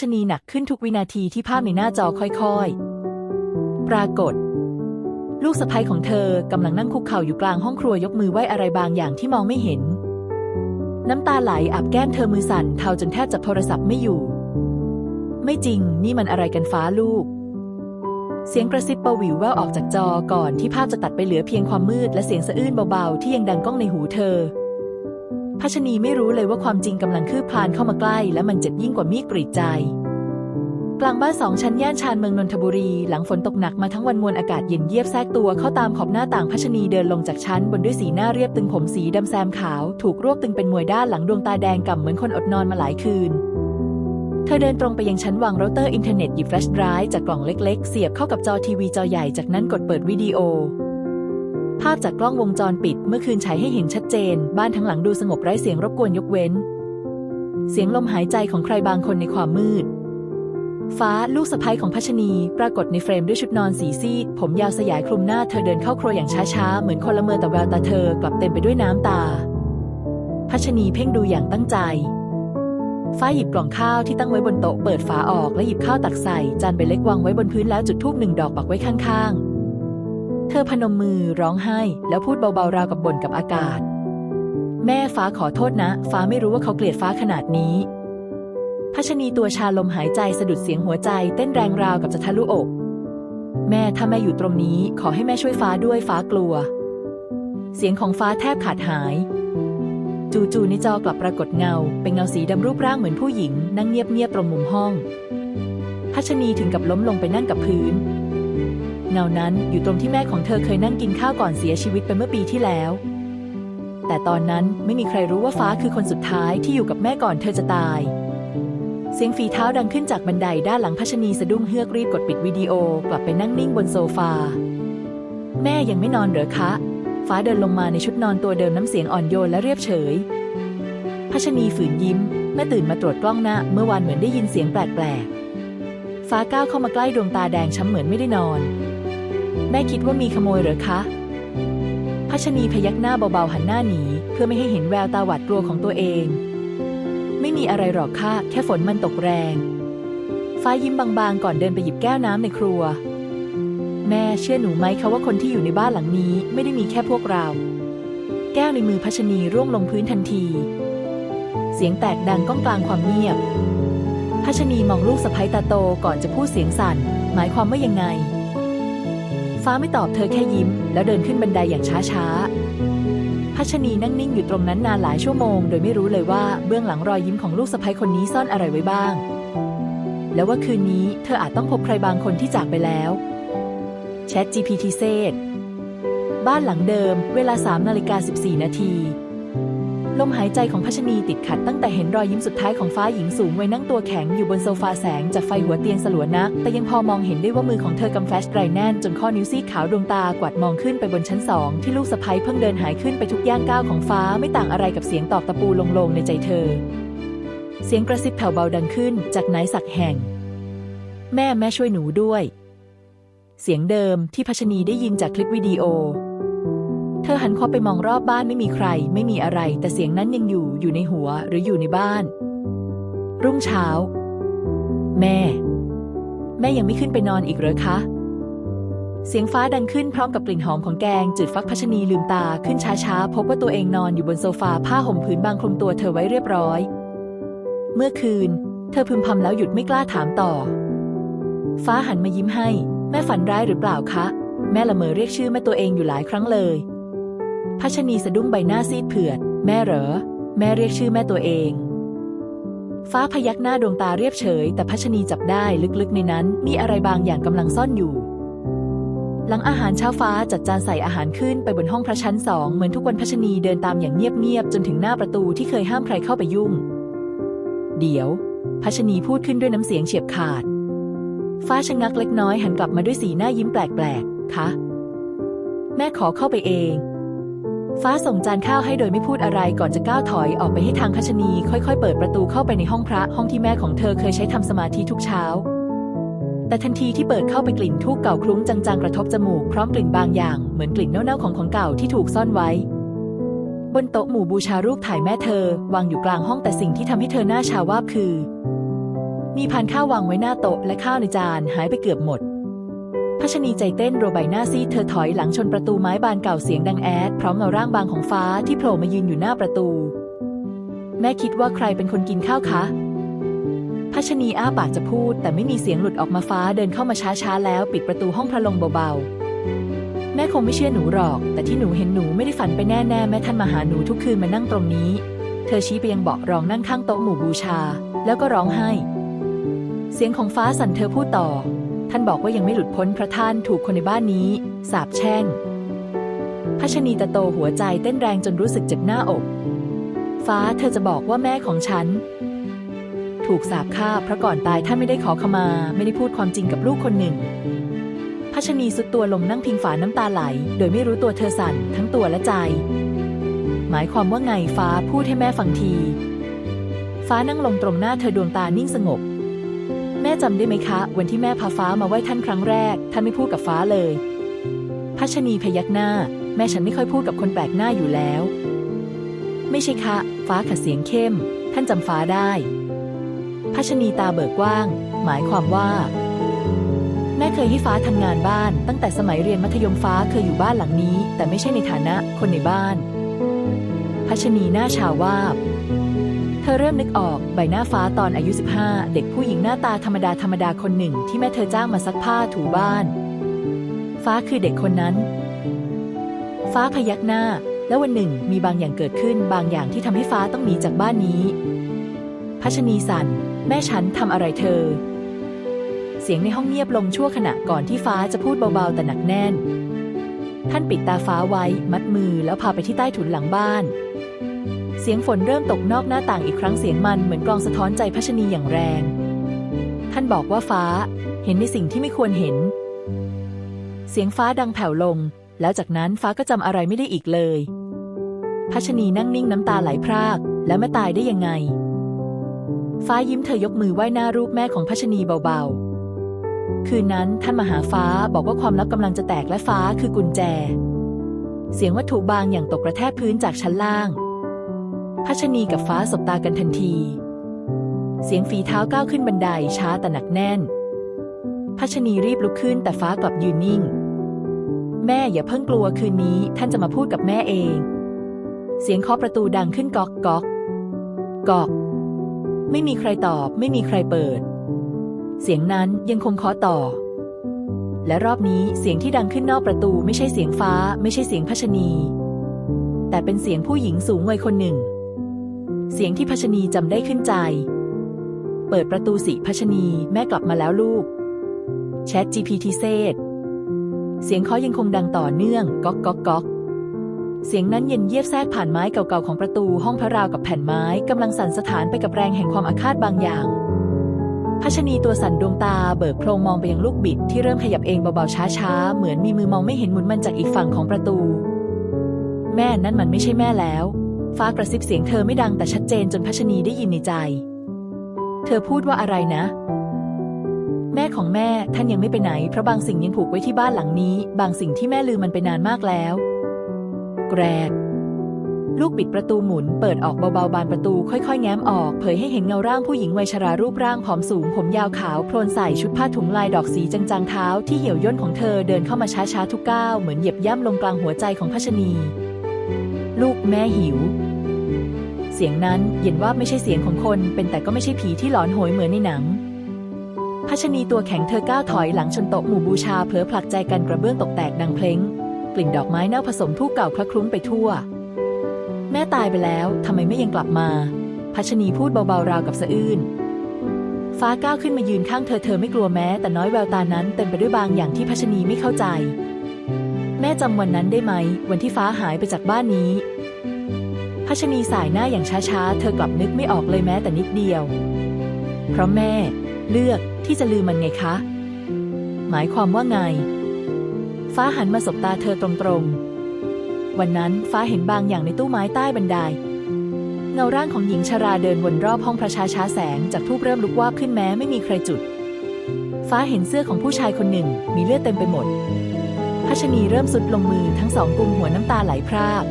ชนีหนักขึ้นทุกวินาทีที่ภาพในหน้าจอค่อยๆ ปรากฏ ลูกสะใภ้ของเธอกำลังนั่งคุกเข่าอยู่กลางห้องครัวยกมือไหว้อะไรบางอย่างที่มองไม่เห็น น้ำตาไหลอาบแก้มเธอมือสั่นเทาจนแทบจับโทรศัพท์ไม่อยู่ ไม่จริงนี่มันอะไรกันฟ้าลูก เสียงกระซิบเบาหวิวแววออกจากจอก่อนที่ภาพจะตัดไปเหลือเพียงความมืดและเสียงสะอื้นเบาๆที่ยังดังก้องในหูเธอ พัชนีไม่รู้เลยว่าความจริงกำลังคืบคลานเข้ามาใกล้ และมันเจ็บยิ่งกว่ามีดกรีดใจ กลางบ้านสองชั้นย่านชานเมืองนนทบุรี หลังฝนตกหนักมาทั้งวันมวลอากาศเย็นเยียบแทรกตัวเข้าตามขอบหน้าต่างพัชนีเดินลงจากชั้นบนด้วยสีหน้าเรียบตึงผมสีดำแซมขาว ถูกรวบตึงเป็นมวยด้านหลังดวงตาแดงก่ำเหมือนคนอดนอนมาหลายคืนเธอเดินตรงไปยังชั้นวางเราเตอร์อินเทอร์เน็ตหยิบแฟลชไดรฟ์จากกล่องเล็ก ๆ เสียบเข้ากับจอทีวีจอใหญ่จากนั้นกดเปิดวิดีโอ ภาพจากกล้องวงจรปิดเมื่อคืนฉายให้เห็นชัดเจน บ้านทั้งหลังดูสงบไร้เสียงรบกวนยกเว้น เสียงลมหายใจของใครบางคนในความมืด ฟ้าลูกสะใภ้ของพัชนีปรากฏในเฟรมด้วยชุดนอนสีซีด ผมยาวสยายคลุมหน้าเธอเดินเข้าครัวอย่างช้าๆ เหมือนคนละเมอแต่แววตาเธอกลับเต็มไปด้วยน้ำตา พัชนีเพ่งดูอย่างตั้งใจ ฟ้าหยิบกล่องข้าวที่ตั้งไว้บนโต๊ะเปิดฝาออกและหยิบข้าวตักใส่จานใบเล็กวางไว้บนพื้นแล้วจุดธูปหนึ่งดอกปักไว้ข้างๆ เธอพนมมือร้องไห้ แล้วพูดเบาๆราวกับบ่นกับอากาศ แม่ฟ้าขอโทษนะ ฟ้าไม่รู้ว่าเขาเกลียดฟ้าขนาดนี้พัชนีตัวชาลมหายใจสะดุดเสียงหัวใจเต้นแรงราวกับจะทะลุอก แม่ถ้าแม่อยู่ตรงนี้ ขอให้แม่ช่วยฟ้าด้วยฟ้ากลัว เสียงของฟ้าแทบขาดหาย จู่ๆในจอกลับปรากฏเงา เป็นเงาสีดำรูปร่างเหมือนผู้หญิง นั่งเงียบๆตรงมุมห้องพัชนีถึงกับล้มลงไปนั่งกับพื้น เงานั้นอยู่ตรงที่แม่ของเธอเคยนั่งกินข้าวก่อนเสียชีวิตไปเมื่อปีที่แล้ว แต่ตอนนั้นไม่มีใครรู้ว่าฟ้าคือคนสุดท้ายที่อยู่กับแม่ก่อนเธอจะตาย เสียงฝีเท้าดังขึ้นจากบันไดด้านหลังพัชนีสะดุ้งเฮือกรีบกดปิดวิดีโอกลับไปนั่งนิ่งบนโซฟา แม่ยังไม่นอนเหรอคะ ฟ้าเดินลงมาในชุดนอนตัวเดิมน้ำเสียงอ่อนโยนและเรียบเฉยพัชนีฝืนยิ้มแม่ตื่นมาตรวจกล้องหน้าเมื่อวานเหมือนได้ยินเสียงแปลกๆ ฟ้าก้าวเข้ามาใกล้ดวงตาแดงช้ำเหมือนไม่ได้นอน แม่คิดว่ามีขโมยเหรอคะพัชนีพยักหน้าเบาๆหันหน้าหนี เพื่อไม่ให้เห็นแววตาหวาดกลัวของตัวเอง ไม่มีอะไรหรอกค่ะ แค่ฝนมันตกแรง ฟ้ายิ้มบางๆ ก่อนเดินไปหยิบแก้วน้ำในครัว แม่เชื่อหนูไหมคะว่าคนที่อยู่ในบ้านหลังนี้ ไม่ได้มีแค่พวกเรา แก้วในมือพัชนีร่วงลงพื้นทันที เสียงแตกดังก้องกลางความเงียบพัชนีมองลูกสะใภ้ตาโตก่อนจะพูดเสียงสั่น หมายความว่ายังไง ฟ้าไม่ตอบเธอแค่ยิ้ม แล้วเดินขึ้นบันไดอย่างช้าๆพัชนีนั่งนิ่งอยู่ตรงนั้นนานหลายชั่วโมง โดยไม่รู้เลยว่าเบื้องหลังรอยยิ้มของลูกสะใภ้คนนี้ซ่อนอะไรไว้บ้าง แล้วว่าคืนนี้เธออาจต้องพบใครบางคนที่จากไปแล้วแชท GPT เซตบ้านหลังเดิม เวลา3นาฬิกา14 นาที ลมหายใจของพัชนีติดขัดตั้งแต่เห็นรอยยิ้มสุดท้ายของฟ้าหญิงสูงวัยนั่งตัวแข็งอยู่บนโซฟาแสงจากไฟหัวเตียงสลัวนัก แต่ยังพอมองเห็นได้ว่ามือของเธอกำแฟลชไดรแน่น จนข้อนิ้วซีดขาวดวงตากวาดมองขึ้นไปบนชั้นสองที่ลูกสะใภ้เพิ่งเดินหายขึ้นไปทุกย่างก้าวของฟ้าไม่ต่างอะไรกับเสียงตอกตะปูลงๆในใจเธอ เสียงกระซิบแผ่วเบาดังขึ้น จากไหนสักแห่ง แม่แม่ช่วยหนูด้วย เสียงเดิมที่พัชนีได้ยินจากคลิปวิดีโอ ธอหันคอไปมองรอบบ้านไม่มีใคร ไม่มีอะไร แต่เสียงนั้นยังอยู่อยู่ในหัวหรืออยู่ในบ้าน รุ่งเช้า แม่ แม่ยังไม่ขึ้นไปนอนอีกเหรอคะ เสียงฟ้าดังขึ้นพร้อมกับกลิ่นหอมของแกงจืดฟักพัชนีลืมตาขึ้นช้าๆ พบว่าตัวเองนอนอยู่บนโซฟาผ้าห่มผืนบางคลุมตัวเธอไว้เรียบร้อย เมื่อคืน เธอพึมพำแล้วหยุดไม่กล้าถามต่อ ฟ้าหันมายิ้มให้ แม่ฝันร้ายหรือเปล่าคะ แม่ละเมอเรียกชื่อแม่ตัวเองอยู่หลายครั้งเลย พัชนีสะดุ้งใบหน้าซีดเผือด แม่เหรอ แม่เรียกชื่อแม่ตัวเอง ฟ้าพยักหน้าดวงตาเรียบเฉย แต่พัชนีจับได้ลึกๆในนั้นมีอะไรบางอย่างกำลังซ่อนอยู่ หลังอาหารเช้าฟ้าจัดจานใส่อาหารขึ้นไปบนห้องพระชั้นสองเหมือนทุกวันพัชนีเดินตามอย่างเงียบๆจนถึงหน้าประตูที่เคยห้ามใครเข้าไปยุ่ง เดี๋ยว พัชนีพูดขึ้นด้วยน้ำเสียงเฉียบขาด ฟ้าชะงักเล็กน้อยหันกลับมาด้วยสีหน้ายิ้มแปลกๆคะแม่ขอเข้าไปเอง ฟ้าส่งจานข้าวให้โดยไม่พูดอะไรก่อนจะก้าวถอยออกไปให้ทางพัชนีค่อยๆ เปิดประตูเข้าไปในห้องพระห้องที่แม่ของเธอเคยใช้ทำสมาธิทุกเช้า แต่ทันทีที่เปิดเข้าไปกลิ่นทูบเก่าคลุ้งจางๆกระทบจมูกพร้อมกลิ่นบางอย่างเหมือนกลิ่นเน่าๆของของเก่าที่ถูกซ่อนไว้ บนโต๊ะหมู่บูชารูปถ่ายแม่เธอ วางอยู่กลางห้องแต่สิ่งที่ทำให้เธอหน้าชาวาบคือ มีพานข้าววางไว้หน้าโต๊ะและข้าวในจานหายไปเกือบหมด พัชนีใจเต้นโรัวใบหน้าซีเธอถอยหลังชนประตูไม้บานเก่าเสียงดังแอดพร้อมเงาร่างบางของฟ้าที่โผล่มายืนอยู่หน้าประตู แม่คิดว่าใครเป็นคนกินข้าวคะพัชนีอ้าปากจะพูด แต่ไม่มีเสียงหลุดออกมาฟ้าเดินเข้ามาช้าๆ แล้วปิดประตูห้องพระลงเบาๆ แม่คงไม่เชื่อหนูหรอก แต่ที่หนูเห็นหนูไม่ได้ฝันไปแน่ๆ แม่ท่านมาหาหนูทุกคืนมานั่งตรงนี้ เธอชี้ไปยังเบาะรองนั่งข้างโต๊ะหมู่บูชา แล้วก็ร้องไห้ เสียงของฟ้าสั่นเธอพูดต่อ ท่านบอกว่ายังไม่หลุดพ้นเพราะท่านถูกคนในบ้านนี้ สาปแช่งพัชนีตะโตหัวใจเต้นแรงจนรู้สึกเจ็บหน้าอก ฟ้าเธอจะบอกว่าแม่ของฉัน ถูกสาปฆ่าเพราะก่อนตายท่านไม่ได้ขอขมา ไม่ได้พูดความจริงกับลูกคนหนึ่งพัชนีสุดตัวลงนั่งพิงฝาน้ำตาไหล โดยไม่รู้ตัวเธอสั่นทั้งตัวและใจ หมายความว่าไงฟ้าพูดให้แม่ฟังที ฟ้านั่งลงตรงหน้าเธอดวงตานิ่งสงบ แม่จำได้ไหมคะ วันที่แม่พาฟ้ามาไหว้ท่านครั้งแรก ท่านไม่พูดกับฟ้าเลยพัชนีพยักหน้า แม่ฉันไม่ค่อยพูดกับคนแปลกหน้าอยู่แล้ว ไม่ใช่คะ ฟ้าขัดเสียงเข้ม ท่านจำฟ้าได้พัชนีตาเบิกกว้าง หมายความว่า แม่เคยให้ฟ้าทำงานบ้าน ตั้งแต่สมัยเรียนมัธยมฟ้าเคยอยู่บ้านหลังนี้ แต่ไม่ใช่ในฐานะคนในบ้านพัชนีหน้าชาววาบ เธอเริ่มนึกออกใบหน้าฟ้าตอนอายุ 15 เด็กผู้หญิงหน้าตาธรรมดาธรรมดาคนหนึ่งที่แม่เธอจ้างมาซักผ้าถูบ้าน ฟ้าคือเด็กคนนั้น ฟ้าพยักหน้า แล้ววันหนึ่งมีบางอย่างเกิดขึ้นบางอย่างที่ทำให้ฟ้าต้องหนีจากบ้านนี้พัชนีสันแม่ฉันทำอะไรเธอ เสียงในห้องเงียบลงชั่วขณะก่อนที่ฟ้าจะพูดเบาๆแต่หนักแน่น ท่านปิดตาฟ้าไว้มัดมือแล้วพาไปที่ใต้ถุนหลังบ้าน เสียงฝนเริ่มตกนอกหน้าต่างอีกครั้งเสียงมันเหมือนกลองสะท้อนใจพัชนีอย่างแรง ท่านบอกว่าฟ้าเห็นในสิ่งที่ไม่ควรเห็น เสียงฟ้าดังแผ่วลง แล้วจากนั้นฟ้าก็จำอะไรไม่ได้อีกเลย พัชนีนั่งนิ่งน้ำตาไหลพราก แล้วแม่ตายได้ยังไง ฟ้ายิ้มเธอยกมือไหว้หน้ารูปแม่ของพัชนีเบาๆ คืนนั้นท่านมาหาฟ้าบอกว่าความลับกำลังจะแตกและฟ้าคือกุญแจ เสียงวัตถุบางอย่างตกกระแทกพื้นจากชั้นล่าง พัชนีกับฟ้าสบตากันทันที เสียงฝีเท้าก้าวขึ้นบันไดช้าแต่หนักแน่น พัชนีรีบลุกขึ้นแต่ฟ้ากลับยืนนิ่ง แม่อย่าเพิ่งกลัวคืนนี้ท่านจะมาพูดกับแม่เอง เสียงเคาะประตูดังขึ้นก๊อกก๊อกกอก ไม่มีใครตอบ ไม่มีใครเปิด เสียงนั้นยังคงเคาะต่อ และรอบนี้เสียงที่ดังขึ้นนอกประตูไม่ใช่เสียงฟ้า ไม่ใช่เสียงพัชนี แต่เป็นเสียงผู้หญิงสูงวัยคนหนึ่ง เสียงที่พัชนีจำได้ขึ้นใจ เปิดประตูสิพัชนีแม่กลับมาแล้วลูก แชท GPT เซดเสียงเคาะยังคงดังต่อเนื่องก๊อกก๊อกก๊อกเสียงนั้นเย็นเยียบแทรกผ่านไม้เก่าๆของประตูห้องพระราวกับแผ่นไม้กำลังสั่นสะท้านไปกับแรงแห่งความอาฆาตบางอย่างพัชนีตัวสั่นดวงตาเบิกโพรงมองไปยังลูกบิดที่เริ่มขยับเองเบาๆช้าๆ เหมือนมีมือมองไม่เห็นหมุนมันจากอีกฝั่งของประตู แม่นั่นมันไม่ใช่แม่แล้ว ฟ้ากระซิบเสียงเธอไม่ดังแต่ชัดเจนจนพัชนีได้ยินในใจ เธอพูดว่าอะไรนะ แม่ของแม่ท่านยังไม่ไปไหน เพราะบางสิ่งยังผูกไว้ที่บ้านหลังนี้ บางสิ่งที่แม่ลืมมันไปนานมากแล้ว แกรกลูกบิดประตูหมุนเปิดออกเบาๆบานประตูค่อยๆ แง้มออกเผยให้เห็นเงาร่างผู้หญิงวัยชรารูปร่างผอมสูง ผมยาวขาว โพลนใส่ชุดผ้าถุงลายดอกสีจางๆเท้าที่เหี่ยวย่นของเธอเดินเข้ามาช้าๆทุกก้าวเหมือนเหยียบย่ำลงกลางหัวใจของพัชนี ลูกแม่หิว เสียงนั้นเย็นว่าไม่ใช่เสียงของคน เป็นแต่ก็ไม่ใช่ผีที่หลอนโหยเหมือนในหนังพัชนีตัวแข็งเธอก้าวถอยหลังชนโต๊ะหมู่บูชาเผลอผลักใจกันกระเบื้องตกแตกดังเพลงกลิ่นดอกไม้เน่าผสมทูบเก่าคละคลุ้งไปทั่ว แม่ตายไปแล้วทำไมไม่ยังกลับมาพัชนีพูดเบาๆราวกับสะอื้นฟ้าก้าวขึ้นมายืนข้างเธอเธอไม่กลัวแม้ แต่น้อยแววตานั้นเต็มไปด้วยบางอย่างที่พัชนีไม่เข้าใจ แม่จำวันนั้นได้ไหม วันที่ฟ้าหายไปจากบ้านนี้ พัชนีสายหน้าอย่างช้าๆ เธอกลับนึกไม่ออกเลยแม้แต่นิดเดียว เพราะแม่เลือกที่จะลืมมันไงคะ หมายความว่าไง ฟ้าหันมาสบตาเธอตรงๆ วันนั้นฟ้าเห็นบางอย่างในตู้ไม้ใต้บันได เงาร่างของหญิงชราเดินวนรอบห้องพระชาช้าแสงจากทูบเริ่มลุกวาบขึ้นแม้ไม่มีใครจุด ฟ้าเห็นเสื้อของผู้ชายคนหนึ่งมีเลือดเต็มไปหมดพัชนีเริ่มสุดลงมือทั้งสองกุมหัวน้ำตาไหลพราก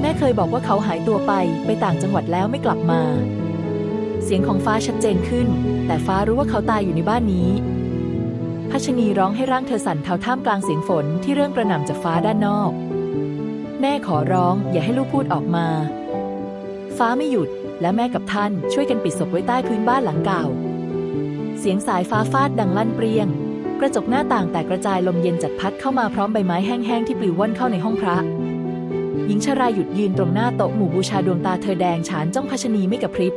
แม่เคยบอกว่าเขาหายตัวไป ไปต่างจังหวัดแล้วไม่กลับมา เสียงของฟ้าชัดเจนขึ้น แต่ฟ้ารู้ว่าเขาตายอยู่ในบ้านนี้พัชนีร้องให้ร่างเธอสั่นเทาท่ามกลางเสียงฝนที่เริ่มกระหน่ำจากฟ้าด้านนอก แม่ขอร้องอย่าให้ลูกพูดออกมา ฟ้าไม่หยุดและแม่กับท่านช่วยกันปิดศพไว้ใต้พื้นบ้านหลังเก่า เสียงสายฟ้าฟาดดังลั่นเปรียง กระจกหน้าต่างแตกกระจายลมเย็นจัดพัดเข้ามาพร้อมใบไม้แห้งๆที่ปลิวว่อนเข้าในห้องพระ หญิงชราหยุดยืนตรงหน้าโต๊ะหมู่บูชาดวงตาเธอแดงฉานจ้องพัชนีไม่กระพริบ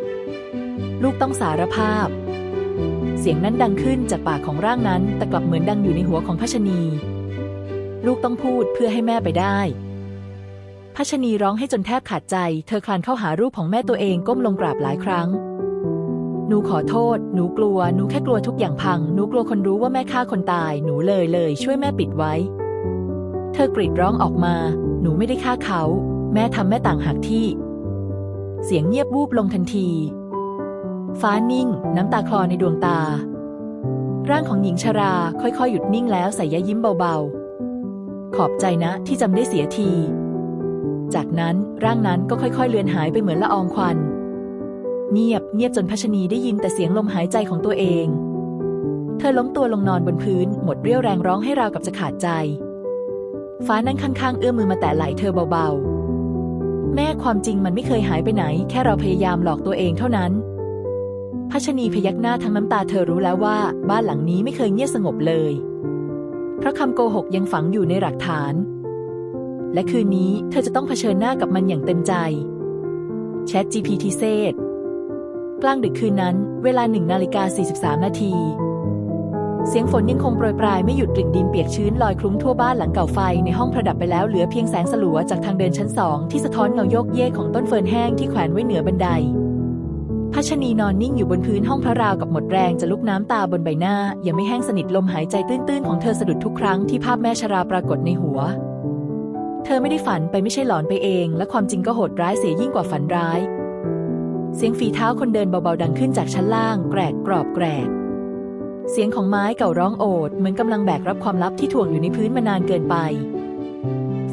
ลูกต้องสารภาพ เสียงนั้นดังขึ้นจากปากของร่างนั้น แต่กลับเหมือนดังอยู่ในหัวของพัชนี ลูกต้องพูดเพื่อให้แม่ไปได้พัชนีร้องให้จนแทบขาดใจ เธอคลานเข้าหารูปของแม่ตัวเองก้มลงกราบหลายครั้ง หนูขอโทษ หนูกลัว หนูแค่กลัวทุกอย่างพัง หนูกลัวคนรู้ว่าแม่ฆ่าคนตาย หนูเลยเลย ช่วยแม่ปิดไว้ เธอกรีดร้องออกมา หนูไม่ได้ฆ่าเขา แม่ทำแม่ต่างหากที่ เสียงเงียบวูบลงทันที ฟ้านิ่ง น้ำตาคลอในดวงตา ร่างของหญิงชราค่อยๆ หยุดนิ่งแล้วใส่ยยิ้มเบาๆ ขอบใจนะที่จำได้เสียที จากนั้นร่างนั้นก็ค่อยๆ เลือนหายไปเหมือนละอองควัน เงียบเงียบจนพัชนีได้ยินแต่เสียงลมหายใจของตัวเอง เธอล้มตัวลงนอนบนพื้น หมดเรี่ยวแรงร้องให้ราวกับจะขาดใจ ฟ้านั่งข้างๆ เอื้อมมือมาแตะไหล่เธอเบาๆ แม่ความจริงมันไม่เคยหายไปไหน แค่เราพยายามหลอกตัวเองเท่านั้น พัชนีพยักหน้าทั้งน้ำตาเธอรู้แล้วว่า บ้านหลังนี้ไม่เคยเงียบสงบเลย เพราะคำโกหกยังฝังอยู่ในหลักฐาน และคืนนี้เธอจะต้องเผชิญหน้ากับมันอย่างเต็มใจแชท GPT เซตกลางดึกคืนนั้น เวลาหนึ่งนาฬิกา43 นาที เสียงฝนยังคงโปรยปลายไม่หยุดกลิ่นดินเปียกชื้นลอยคลุ้งทั่วบ้านหลังเก่าไฟในห้องประดับไปแล้วเหลือเพียงแสงสลัวจากทางเดินชั้นสองที่สะท้อนเงาโยกเยกของต้นเฟิร์นแห้งที่แขวนไว้เหนือบันไดพัชนีนอนนิ่งอยู่บนพื้นห้องพระราวกับหมดแรงจะลุกน้ำตาบนใบหน้า ยังไม่แห้งสนิทลมหายใจตื้นๆของเธอสะดุดทุกครั้งที่ภาพแม่ชราปรากฏในหัว เธอไม่ได้ฝันไปไม่ใช่หลอนไปเอง และความจริงก็โหดร้ายเสียยิ่งกว่าฝันร้าย เสียงฝีเท้าคนเดินเบาๆดังขึ้นจากชั้นล่าง แกรกกรอบแกรก เสียงของไม้เก่าร้องโอดเหมือนกำลังแบกรับความลับที่ถ่วงอยู่ในพื้นมานานเกินไป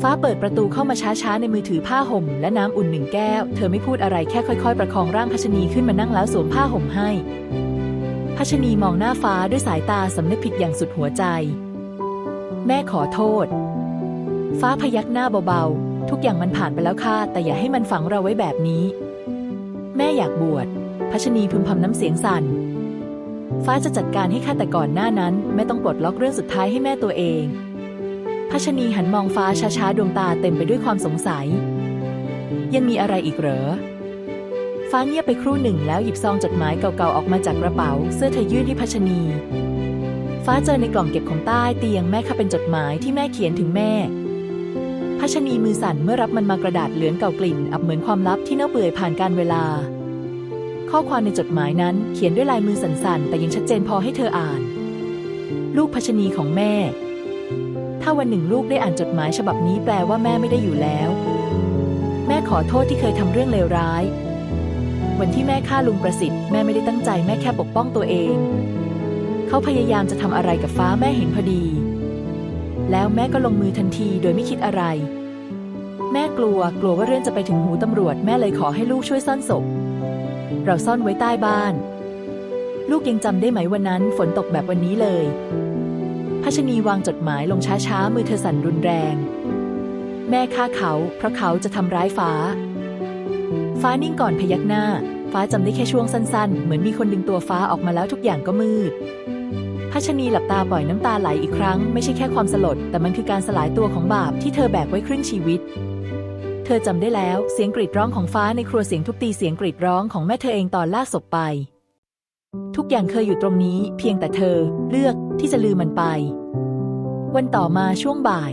ฟ้าเปิดประตูเข้ามาช้าๆในมือถือผ้าห่ม และน้ำอุ่นหนึ่งแก้ว เธอไม่พูดอะไรแค่ค่อยๆ ประคองร่างพัชนีขึ้นมานั่งแล้วสวมผ้าห่มให้พัชนีมองหน้าฟ้าด้วยสายตาสำนึกผิดอย่างสุดหัวใจ แม่ขอโทษ ฟ้าพยักหน้าเบาๆ ทุกอย่างมันผ่านไปแล้วค่ะ แต่อย่าให้มันฝังเราไว้แบบนี้ แม่อยากบวชพัชนีพึมพำน้ำเสียงสั่น ฟ้าจะจัดการให้ข้าแต่ก่อนหน้านั้น แม่ต้องปลดล็อกเรื่องสุดท้ายให้แม่ตัวเองพัชนีหันมองฟ้าช้าๆ ดวงตาเต็มไปด้วยความสงสัย ยังมีอะไรอีกเหรอ ฟ้าเงียบไปครู่หนึ่งแล้วหยิบซองจดหมายเก่าๆ ออกมาจากกระเป๋า เสื้อเธอยื่นให้พัชนี ฟ้าเจอในกล่องเก็บของใต้เตียงแม่ค่ะเป็นจดหมายที่แม่เขียนถึงแม่พัชนีมือสั่นเมื่อรับมันมากระดาษเหลืองเก่ากลิ่น อับเหมือนความลับที่เน่าเปื่อยผ่านการเวลา ข้อความในจดหมายนั้นเขียนด้วยลายมือสั่นๆ แต่ยังชัดเจนพอให้เธออ่าน ลูกพัชนีของแม่ ถ้าวันหนึ่งลูกได้อ่านจดหมายฉบับนี้แปลว่าแม่ไม่ได้อยู่แล้ว แม่ขอโทษที่เคยทำเรื่องเลวร้าย วันที่แม่ฆ่าลุงประสิทธิ์แม่ไม่ได้ตั้งใจแม่แค่ปกป้องตัวเอง เขาพยายามจะทำอะไรกับฟ้าแม่เห็นพอดี แล้วแม่ก็ลงมือทันทีโดยไม่คิดอะไร แม่กลัวกลัวว่าเรื่องจะไปถึงหูตำรวจแม่เลยขอให้ลูกช่วยซ่อนศพ เราซ่อนไว้ใต้บ้าน ลูกยังจำได้ไหมวันนั้น ฝนตกแบบวันนี้เลยพัชนีวางจดหมายลงช้าๆ มือเธอสั่นรุนแรง แม่ฆ่าเขา เพราะเขาจะทำร้ายฟ้า ฟ้านิ่งก่อนพยักหน้า ฟ้าจำได้แค่ช่วงสั้นๆ เหมือนมีคนดึงตัวฟ้าออกมาแล้วทุกอย่างก็มืดพัชนีหลับตาปล่อยน้ำตาไหลอีกครั้ง ไม่ใช่แค่ความสลด แต่มันคือการสลายตัวของบาปที่เธอแบกไว้ครึ่งชีวิต เธอจำได้แล้วเสียงกรีดร้องของฟ้าในครัวเสียงทุบตีเสียงกรีดร้องของแม่เธอเองตอนลากศพไป ทุกอย่างเคยอยู่ตรงนี้ เพียงแต่เธอเลือกที่จะลืมมันไป วันต่อมาช่วงบ่าย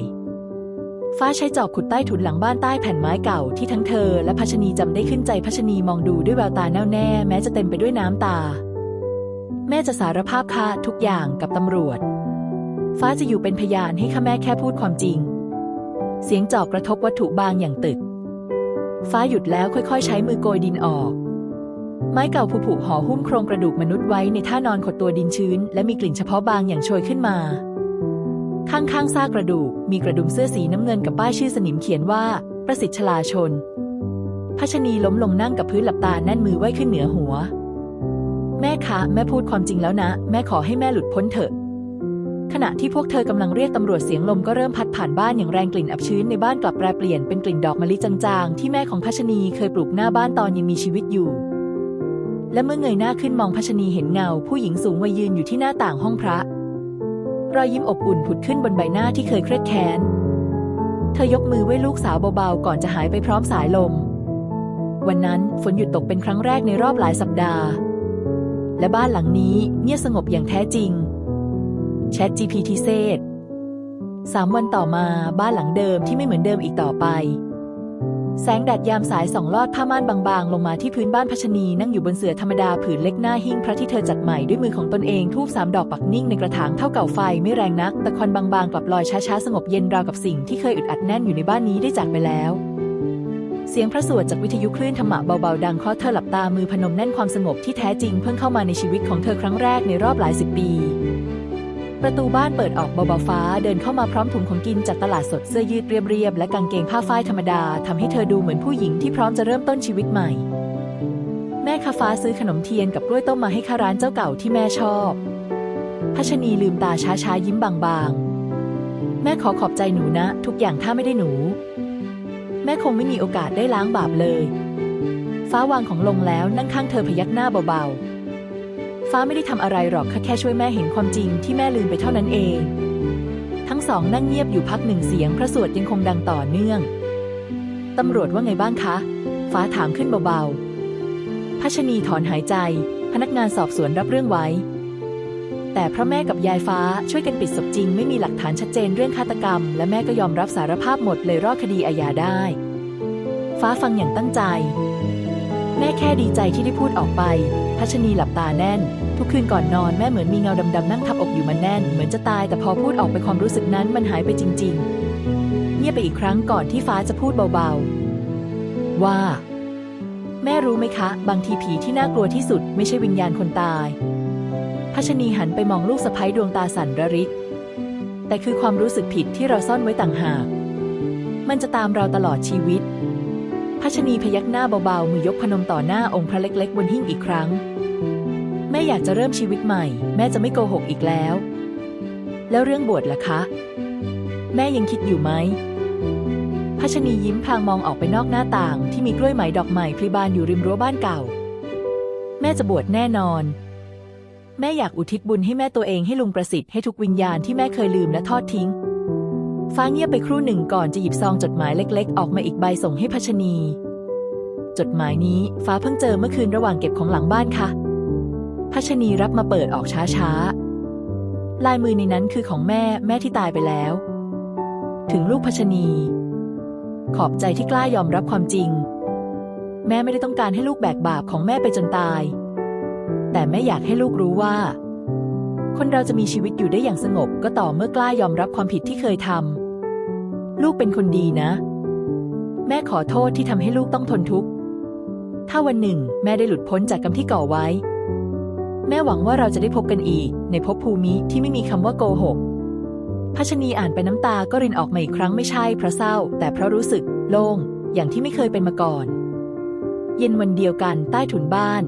ฟ้าใช้จอบขุดใต้ถุนหลังบ้านใต้แผ่นไม้เก่าที่ทั้งเธอและพัชนีจำได้ขึ้นใจพัชนีมองดูด้วยแววตาแน่วแน่แม้จะเต็มไปด้วยน้ำตา แม่จะสารภาพค่ะทุกอย่างกับตำรวจ ฟ้าจะอยู่เป็นพยานให้ข้าแม่แค่พูดความจริง เสียงจอบกระทบวัตถุบางอย่างตึก ฟ้าหยุดแล้วค่อยๆ ใช้มือโกยดินออก ไม้เก่าผุๆห่อหุ้มโครงกระดูกมนุษย์ไว้ในท่านอนขดตัวดินชื้น และมีกลิ่นเฉพาะบางอย่างโชยขึ้นมา ข้างๆซากกระดูก มีกระดุมเสื้อสีน้ำเงินกับป้ายชื่อสนิมเขียนว่า ประสิทธิ์ชลาชนพัชนีล้มลงนั่งกับพื้นหลับตาแน่นมือไว้ขึ้นเหนือหัว แม่คะ แม่พูดความจริงแล้วนะ แม่ขอให้แม่หลุดพ้นเถอะ ขณะที่พวกเธอกำลังเรียกตำรวจเสียงลมก็เริ่มพัดผ่านบ้านอย่างแรงกลิ่นอับชื้นในบ้านกลับแปรเปลี่ยนเป็นกลิ่นดอกมะลิจางๆ ที่แม่ของพัชนีเคยปลูกหน้าบ้านตอนยังมีชีวิตอยู่ และเมื่อเงยหน้าขึ้นมองพัชนีเห็นเงา ผู้หญิงสูงวัยยืนอยู่ที่หน้าต่างห้องพระ รอยยิ้มอบอุ่นผุดขึ้นบนใบหน้าที่เคยเครียดแค้น เธอยกมือไหว้ลูกสาวเบาๆ ก่อนจะหายไปพร้อมสายลม วันนั้นฝนหยุดตกเป็นครั้งแรกในรอบหลายสัปดาห์ และบ้านหลังนี้เงียบสงบอย่างแท้จริง แชท GPT เซตสามวันต่อมาบ้านหลังเดิมที่ไม่เหมือนเดิมอีกต่อไป แสงแดดยามสายส่องลอดผ้าม่านบางๆ ลงมาที่พื้นบ้านพัชนีนั่งอยู่บนเสื่อธรรมดาผืนเล็กหน้าหิ้งพระที่เธอจัดใหม่ด้วยมือของตนเองทูบสามดอกปักนิ่งในกระถางเท่าเก่าไฟไม่แรงนัก แต่ควันบางๆกลับลอยช้าๆสงบเย็นราวกับสิ่งที่เคยอึดอัดแน่นอยู่ในบ้านนี้ได้จากไปแล้วเสียงพระสวดจากวิทยุคลื่นธรรมะเบาๆดังเคาะเธอหลับตามือพนมแน่นความสงบที่แท้จริงเพิ่งเข้ามาในชีวิตของเธอครั้งแรกในรอบหลายสิบปี ประตูบ้านเปิดออกเบาๆฟ้า เดินเข้ามาพร้อมถุงของกินจากตลาดสดเสื้อยืดเรียบๆและกางเกงผ้าฝ้ายธรรมดาทำให้เธอดูเหมือนผู้หญิงที่พร้อมจะเริ่มต้นชีวิตใหม่ แม่คาฟ้าซื้อขนมเทียนกับกล้วยต้มมาให้ข้าร้านเจ้าเก่าที่แม่ชอบพัชนีลืมตาช้าๆยิ้มบางๆ แม่ขอขอบใจหนูนะ ทุกอย่างถ้าไม่ได้หนู แม่คงไม่มีโอกาสได้ล้างบาปเลย ฟ้าวางของลงแล้วนั่งข้างเธอพยักหน้าเบาๆ ฟ้าไม่ได้ทำอะไรหรอกแค่ช่วยแม่เห็นความจริงที่แม่ลืมไปเท่านั้นเอง ทั้งสองนั่งเงียบอยู่พักหนึ่งเสียงพระสวดยังคงดังต่อเนื่อง ตำรวจว่าไงบ้างคะ ฟ้าถามขึ้นเบาๆพัชนีถอนหายใจ พนักงานสอบสวนรับเรื่องไว้ แต่พระแม่กับยายฟ้าช่วยกันปิดศพจริง ไม่มีหลักฐานชัดเจนเรื่องฆาตกรรม และแม่ก็ยอมรับสารภาพหมดเลยรอดคดีอาญาได้ ฟ้าฟังอย่างตั้งใจแม่แค่ดีใจที่ได้พูดออกไปพัชนีหลับตาแน่น ทุกคืนก่อนนอนแม่เหมือนมีเงาดำๆนั่งทับอกอยู่มันแน่น เหมือนจะตายแต่พอพูดออกไปความรู้สึกนั้นมันหายไปจริง ๆ เงียบไปอีกครั้งก่อนที่ฟ้าจะพูดเบาๆ ว่า แม่รู้ไหมคะ บางทีผีที่น่ากลัวที่สุดไม่ใช่วิญญาณคนตายพัชนีหันไปมองลูกสะพ้ยดวงตาสั่นระริก แต่คือความรู้สึกผิดที่เราซ่อนไว้ต่างหาก มันจะตามเราตลอดชีวิตพัชนีพยักหน้าเบาๆมือยกพนมต่อหน้าองค์พระเล็ก ๆ บนหิ้งอีกครั้ง แม่อยากจะเริ่มชีวิตใหม่ แม่จะไม่โกหกอีกแล้ว แล้วเรื่องบวชล่ะคะ แม่ยังคิดอยู่ไหมพัชนียิ้มพลางมองออกไปนอกหน้าต่างที่มีกล้วยไหมดอกใหม่พลีบานอยู่ริมรั้วบ้านเก่า แม่จะบวชแน่นอน แม่อยากอุทิศบุญให้แม่ตัวเองให้ลุงประสิทธิ์ให้ทุกวิญญาณที่แม่เคยลืมและทอดทิ้ง ฟ้าเงียบไปครู่หนึ่งก่อนจะหยิบซองจดหมายเล็ก ๆ ออกมาอีกใบส่งให้พัชนี จดหมายนี้ฟ้าเพิ่งเจอเมื่อคืนระหว่างเก็บของหลังบ้านค่ะ พัชนีรับมาเปิดออกช้าๆ ลายมือในนั้นคือของแม่แม่ที่ตายไปแล้ว ถึงลูกพัชนี ขอบใจที่กล้ายอมรับความจริง แม่ไม่ได้ต้องการให้ลูกแบกบาปของแม่ไปจนตาย แต่แม่อยากให้ลูกรู้ว่า คนเราจะมีชีวิตอยู่ได้อย่างสงบก็ต่อเมื่อกล้ายอมรับความผิดที่เคยทำลูกเป็นคนดีนะ แม่ขอโทษที่ทำให้ลูกต้องทนทุกข์ถ้าวันหนึ่ง แม่ได้หลุดพ้นจากกรรมที่ก่อไว้ แม่หวังว่าเราจะได้พบกันอีก ในภพภูมิที่ไม่มีคำว่าโกหกพัชนีอ่านไปน้ำตาก็รินออกมาอีกครั้งไม่ใช่เพราะเศร้า แต่เพราะรู้สึก โล่ง อย่างที่ไม่เคยเป็นมาก่อน เย็นวันเดียวกันใต้ถุนบ้าน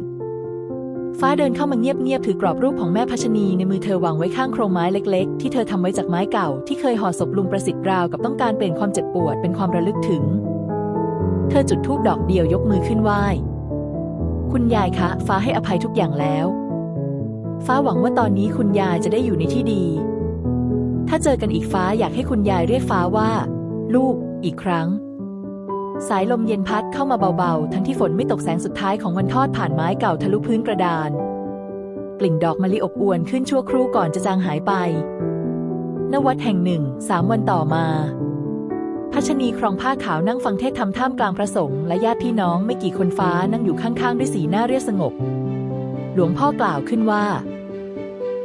ฟ้าเดินเข้ามาเงียบๆถือกรอบรูปของแม่พัชนีในมือเธอวางไว้ข้างโครงไม้เล็กๆ ที่เธอทำไว้จากไม้เก่า ที่เคยห่อศพลุงประสิทธิ์ราวกับต้องการเปลี่ยนความเจ็บปวดเป็นความระลึกถึง เธอจุดธูปดอกเดียวยกมือขึ้นไหว้คุณยายคะ ฟ้าให้อภัยทุกอย่างแล้ว ฟ้าหวังว่าตอนนี้คุณยายจะได้อยู่ในที่ดี ถ้าเจอกันอีกฟ้าอยากให้คุณยายเรียกฟ้าว่า ลูก อีกครั้ง สายลมเย็นพัดเข้ามาเบาๆ ทั้งที่ฝนไม่ตกแสงสุดท้ายของวันทอดผ่านไม้เก่าทะลุพื้นกระดาน กลิ่นดอกมะลิอบอวนขึ้นชั่วครู่ก่อนจะจางหายไปณวัดแห่งหนึ่งสามวันต่อมาพัชนีครองผ้าขาวนั่งฟังเทศธรรมท่ามกลางพระสงฆ์และญาติพี่น้องไม่กี่คนฟ้านั่งอยู่ข้างๆ ด้วยสีหน้าเรียบสงบ หลวงพ่อกล่าวขึ้นว่า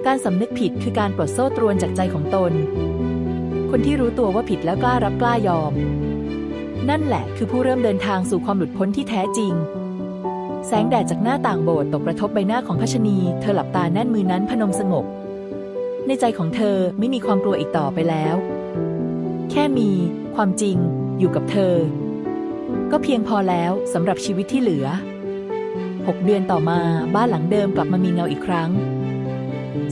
การสำนึกผิดคือการปลดโซ่ตรวนจากใจของตน คนที่รู้ตัวว่าผิดแล้วกล้ารับกล้ายอม นั่นแหละคือผู้เริ่มเดินทางสู่ความหลุดพ้นที่แท้จริง แสงแดดจากหน้าต่างโบสถ์ตกกระทบใบหน้าของพัชนี เธอหลับตาแน่นมือนั้นพนมสงบ ในใจของเธอไม่มีความกลัวอีกต่อไปแล้ว แค่มีความจริงอยู่กับเธอ ก็เพียงพอแล้วสำหรับชีวิตที่เหลือ หกเดือนต่อมาบ้านหลังเดิมกลับมามีเงาอีกครั้ง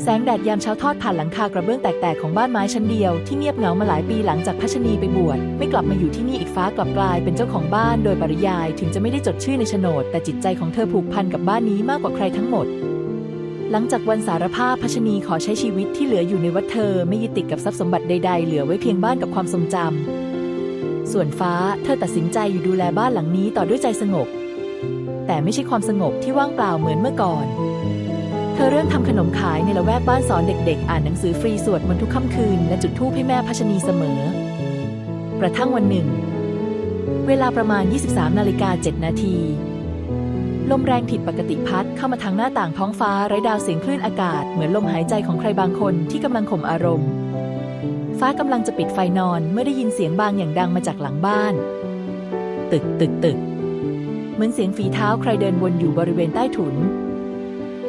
แสงแดดยามเช้าทอดผ่านหลังคากระเบื้องแตกๆของบ้านไม้ชั้นเดียวที่เงียบเหงามาหลายปีหลังจากพัชนีไปบวชไม่กลับมาอยู่ที่นี่อีกฟ้ากลับกลายเป็นเจ้าของบ้านโดยปริยายถึงจะไม่ได้จดชื่อในโฉนด แต่จิตใจของเธอผูกพันกับบ้านนี้มากกว่าใครทั้งหมด หลังจากวันสารภาพพัชนีขอใช้ชีวิตที่เหลืออยู่ในวัดเธอไม่ยึดติดกับทรัพย์สมบัติใด ๆ เหลือไว้เพียงบ้านกับความทรงจำส่วนฟ้าเธอตัดสินใจอยู่ดูแลบ้านหลังนี้ต่อด้วยใจสงบ แต่ไม่ใช่ความสงบที่ว่างเปล่าเหมือนเมื่อก่อน เธอเริ่มทำขนมขายในละแวกบ้านสอนเด็กๆ อ่านหนังสือฟรีสวดมนต์ทุกค่ำคืน และจุดธูปให้แม่พัชนีเสมอ กระทั่งวันหนึ่ง เวลาประมาณ 23นาฬิกา7นาทีลมแรงผิดปกติพัดเข้ามาทางหน้าต่างท้องฟ้าไร้ดาวเสียงคลื่นอากาศเหมือนลมหายใจของใครบางคนที่กำลังข่มอารมณ์ ฟ้ากำลังจะปิดไฟนอนเมื่อได้ยินเสียงบางอย่างดังมาจากหลังบ้าน ตึกตึกตึก เหมือนเสียงฝีเท้าใครเดินวนอยู่บริเวณใต้ถุน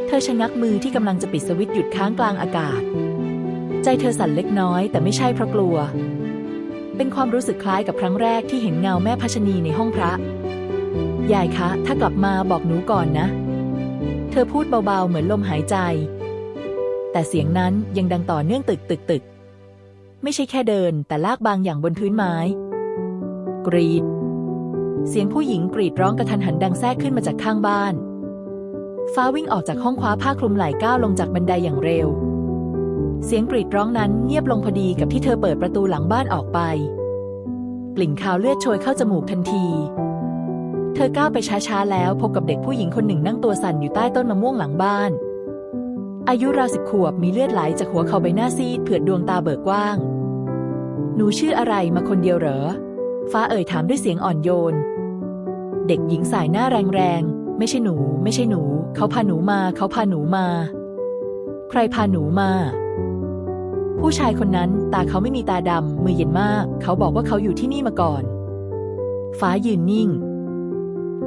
เธอชะงักมือที่กำลังจะปิดสวิตช์หยุดค้างกลางอากาศ ใจเธอสั่นเล็กน้อยแต่ไม่ใช่เพราะกลัว เป็นความรู้สึกคล้ายกับครั้งแรกที่เห็นเงาแม่พัชนีในห้องพระ ยายคะ ถ้ากลับมาบอกหนูก่อนนะ เธอพูดเบาๆเหมือนลมหายใจ แต่เสียงนั้นยังดังต่อเนื่องตึกตึกตึก ไม่ใช่แค่เดินแต่ลากบางอย่างบนพื้นไม้ กรีด เสียงผู้หญิงกรีดร้องกระทันหันดังแทรกขึ้นมาจากข้างบ้าน ฟ้าวิ่งออกจากห้องคว้าผ้าคลุมไหล่ก้าวลงจากบันไดอย่างเร็ว เสียงกรีดร้องนั้นเงียบลงพอดีกับที่เธอเปิดประตูหลังบ้านออกไป กลิ่นคาวเลือดโชยเข้าจมูกทันที เธอก้าวไปช้าๆแล้วพบกับเด็กผู้หญิงคนหนึ่งนั่งตัวสั่นอยู่ใต้ต้นมะม่วงหลังบ้าน อายุราวสิบขวบมีเลือดไหลจากหัวเข่าใบหน้าซีดเผือดดวงตาเบิกกว้าง หนูชื่ออะไรมาคนเดียวเหรอ ฟ้าเอ่ยถามด้วยเสียงอ่อนโยน เด็กหญิงสายหน้าแรงๆ ไม่ใช่หนู ไม่ใช่หนู เขาพาหนูมา เขาพาหนูมา ใครพาหนูมา ผู้ชายคนนั้นตาเขาไม่มีตาดำมือเย็นมาก เขาบอกว่าเขาอยู่ที่นี่มาก่อน ฟ้ายืนนิ่ง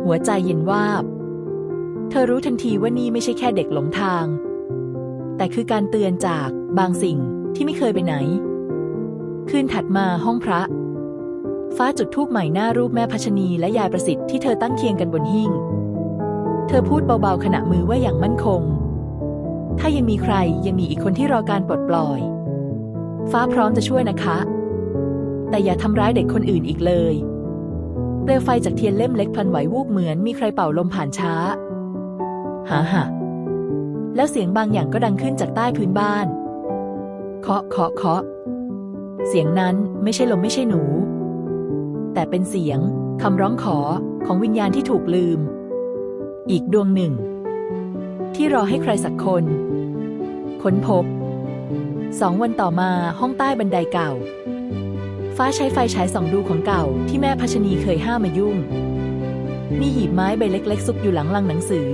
หัวใจเย็นวาบ เธอรู้ทันทีว่านี่ไม่ใช่แค่เด็กหลงทาง แต่คือการเตือนจากบางสิ่งที่ไม่เคยไปไหน คืนถัดมาห้องพระ ฟ้าจุดธูปใหม่หน้ารูปแม่พัชนีและยายประสิทธิ์ที่เธอตั้งเคียงกันบนหิ้ง เธอพูดเบาๆขณะมือว่าอย่างมั่นคง ถ้ายังมีใครยังมีอีกคนที่รอการปลดปล่อย ฟ้าพร้อมจะช่วยนะคะ แต่อย่าทำร้ายเด็กคนอื่นอีกเลย เปลวไฟจากเทียนเล่มเล็กพลันไหววูบเหมือนมีใครเป่าลมผ่านช้าหาหะแล้วเสียงบางอย่างก็ดังขึ้นจากใต้พื้นบ้าน เคาะเคาะเคาะ เสียงนั้นไม่ใช่ลมไม่ใช่หนู แต่เป็นเสียงคำร้องขอของวิญญาณที่ถูกลืม อีกดวงหนึ่ง ที่รอให้ใครสักคน ค้นพบสองวันต่อมาห้องใต้บันไดเก่า ฟ้าใช้ไฟฉายส่องดูของเก่าที่แม่พัชนีเคยห้ามมายุ่ง มีหีบไม้ใบเล็ก ๆ ซุกอยู่หลังลังหนังสือ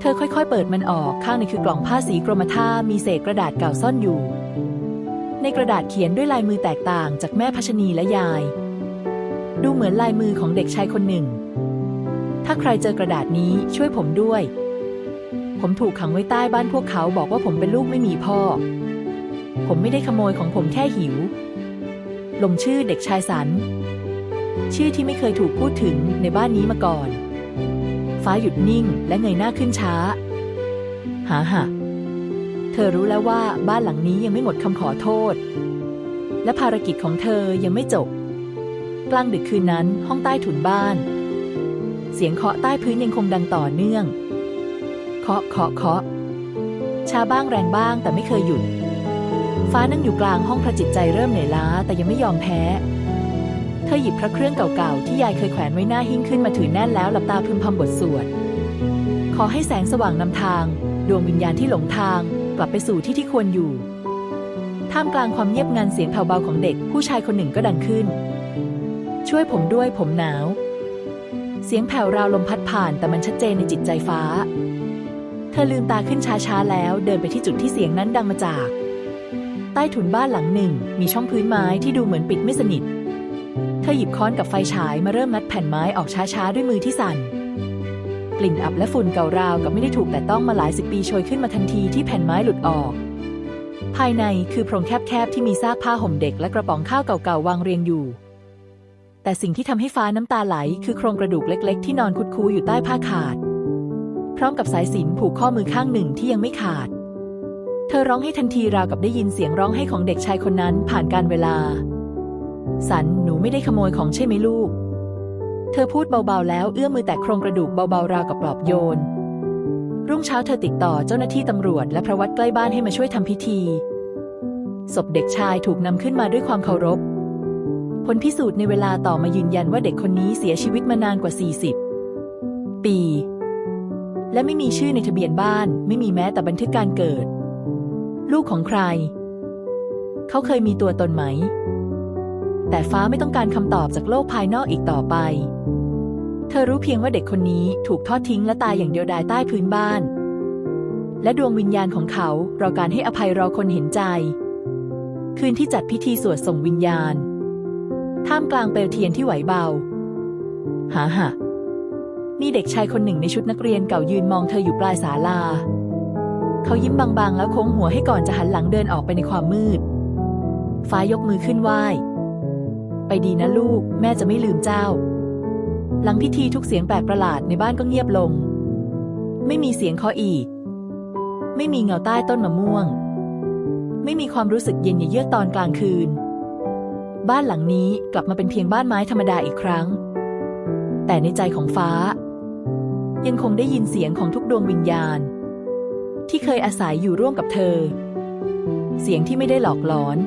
เธอค่อยๆ เปิดมันออกข้างในคือกล่องผ้าสีกรมท่ามีเศษกระดาษเก่าซ่อนอยู่ ในกระดาษเขียนด้วยลายมือแตกต่างจากแม่พัชนีและยาย ดูเหมือนลายมือของเด็กชายคนหนึ่ง ถ้าใครเจอกระดาษนี้ช่วยผมด้วย ผมถูกขังไว้ใต้บ้านพวกเขาบอกว่าผมเป็นลูกไม่มีพ่อ ผมไม่ได้ขโมยของผมแค่หิว ลงชื่อเด็กชายสัน ชื่อที่ไม่เคยถูกพูดถึงในบ้านนี้มาก่อน ฟ้าหยุดนิ่งและเงยหน้าขึ้นช้า หาหะเธอรู้แล้วว่าบ้านหลังนี้ยังไม่หมดคำขอโทษ และภารกิจของเธอยังไม่จบ กลางดึกคืนนั้นห้องใต้ถุนบ้าน เสียงเคาะใต้พื้นยังคงดังต่อเนื่อง เคาะเคาะเคาะช้าบ้างแรงบ้างแต่ไม่เคยหยุด ฟ้านั่งอยู่กลางห้องพระจิตใจเริ่มเหนื่อยล้าแต่ยังไม่ยอมแพ้ เธอหยิบพระเครื่องเก่าๆ ที่ยายเคยแขวนไว้หน้าหิ้งขึ้นมาถือแน่นแล้วหลับตาพึมพำบทสวด ขอให้แสงสว่างนำทาง ดวงวิญญาณที่หลงทาง กลับไปสู่ที่ที่ควรอยู่ ท่ามกลางความเงียบงันเสียงแผ่วเบาของเด็กผู้ชายคนหนึ่งก็ดังขึ้น ช่วยผมด้วยผมหนาว เสียงแผ่วราวลมพัดผ่านแต่มันชัดเจนในจิตใจฟ้า เธอลืมตาขึ้นช้าๆแล้วเดินไปที่จุดที่เสียงนั้นดังมาจาก ใต้ถุนบ้านหลังหนึ่ง มีช่องพื้นไม้ที่ดูเหมือนปิดไม่สนิท เธอหยิบค้อนกับไฟฉายมาเริ่มนัดแผ่นไม้ออกช้าๆด้วยมือที่สั่นกลิ่นอับและฝุ่นเก่าราวกับไม่ได้ถูกแต่ต้องมาหลายสิบปีโชยขึ้นมาทันทีที่แผ่นไม้หลุดออก ภายในคือโพรงแคบๆที่มีซากผ้าห่มเด็กและกระป๋องข้าวเก่าๆวางเรียงอยู่ แต่สิ่งที่ทำให้ฟ้าน้ำตาไหล คือโครงกระดูกเล็ก ๆ ที่นอนคุดคู้อยู่ใต้ผ้าขาด พร้อมกับสายสิญจนผูกข้อมือข้างหนึ่งที่ยังไม่ขาด เธอร้องให้ทันทีราวกับได้ยินเสียงร้องให้ของเด็กชายคนนั้นผ่านการเวลา สันหนูไม่ได้ขโมยของใช่ไหมลูก เธอพูดเบาๆ แล้วเอื้อมมือแตะโครงกระดูกเบาๆราวกับปลอบโยน รุ่งเช้าเธอติดต่อเจ้าหน้าที่ตำรวจและพระวัดใกล้บ้านให้มาช่วยทำพิธีศพเด็กชายถูกนำขึ้นมาด้วยความเคารพ ผลพิสูจน์ในเวลาต่อมายืนยันว่าเด็กคนนี้เสียชีวิตมานานกว่า 40 ปี และไม่มีชื่อในทะเบียนบ้าน ไม่มีแม้แต่บันทึกการเกิด ลูกของใคร เขาเคยมีตัวตนไหม แต่ฟ้าไม่ต้องการคำตอบจากโลกภายนอกอีกต่อไป เธอรู้เพียงว่าเด็กคนนี้ถูกทอดทิ้งและตายอย่างเดียวดายใต้พื้นบ้าน และดวงวิญญาณของเขารอการให้อภัยรอคนเห็นใจ คืนที่จัดพิธีสวดส่งวิญญาณ ท่ามกลางเปลวเทียนที่ไหวเบาหาหะมีเด็กชายคนหนึ่งในชุดนักเรียนเก่ายืนมองเธออยู่ปลายศาลา เขายิ้มบางๆ แล้วโค้งหัวให้ก่อนจะหันหลังเดินออกไปในความมืด ฟ้ายกมือขึ้นไหว้ ไปดีนะลูก แม่จะไม่ลืมเจ้า หลังพิธีทุกเสียงแปลกประหลาดในบ้านก็เงียบลง ไม่มีเสียงเคาะอีก ไม่มีเงาใต้ต้นมะม่วง ไม่มีความรู้สึกเย็นเยือกตอนกลางคืน บ้านหลังนี้กลับมาเป็นเพียงบ้านไม้ธรรมดาอีกครั้ง แต่ในใจของฟ้า ยังคงได้ยินเสียงของทุกดวงวิญญาณ ที่เคยอาศัยอยู่ร่วมกับเธอ เสียงที่ไม่ได้หลอกหลอน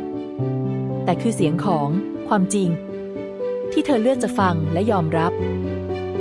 แต่คือเสียงของความจริง ที่เธอเลือกจะฟังและยอมรับ